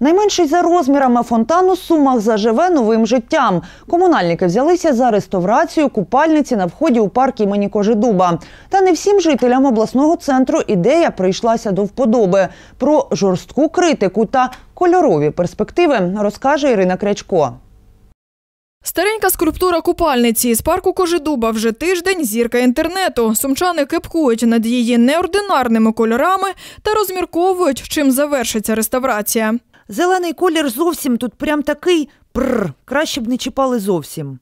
Найменший за розмірами фонтан у Сумах заживе новим життям. Комунальники взялися за реставрацію купальниці на вході у парк імені Кожедуба. Та не всім жителям обласного центру ідея прийшлася до вподоби. Про жорстку критику та кольорові перспективи розкаже Ірина Крячко. Старенька скульптура купальниці з парку Кожедуба вже тиждень зірка інтернету. Сумчани кепкують над її неординарними кольорами та розмірковують, чим завершиться реставрація. Зелений колір зовсім тут прям такий прр, краще б не чіпали зовсім.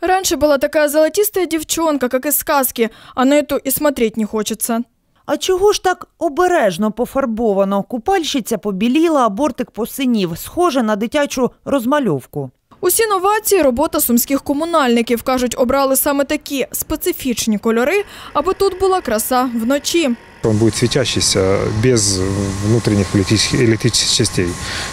Раньше была такая золотистая девчонка, как из сказки, а на эту и смотреть не хочется. А чого ж так обережно пофарбовано? Купальщиця побіліла, а бортик посинів, схоже на дитячу розмальовку. Усі новації – робота сумських комунальників. Кажуть, обрали саме такі специфічні кольори, аби тут була краса вночі. Он будет светящийся без внутренних электрических, электрических частей.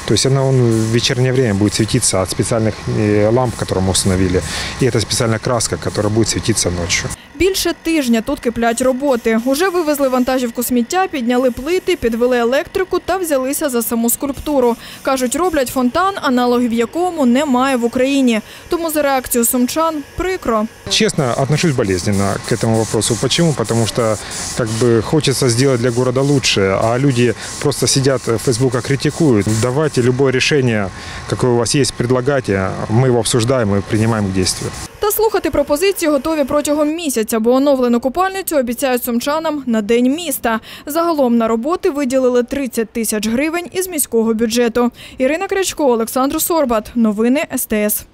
То есть она, он в вечернее время будет светиться от специальных э, ламп, которые мы установили. И это специальная краска, которая будет светиться ночью. Більше тижня тут киплять роботи. Уже вивезли вантажівку сміття, підняли плити, підвели електрику та взялися за саму скульптуру. Кажуть, роблять фонтан, аналогів якому немає в Україні. Тому за реакцію сумчан прикро. Честно, отношусь болезненно к этому вопросу. Почему? Потому что как бы хочется сделать для города лучше, а люди просто сидят в Фейсбуках, критикуют. Давайте любое решение, какое у вас есть, предлагайте. Мы его обсуждаем и принимаем к действию. Та слухати пропозиції готові протягом місяця, бо оновлену купальницю обіцяють сумчанам на день міста. Загалом на роботи виділили 30 тисяч гривень із міського бюджету. Ірина Крячко, Олександр Сорбат. Новини СТС.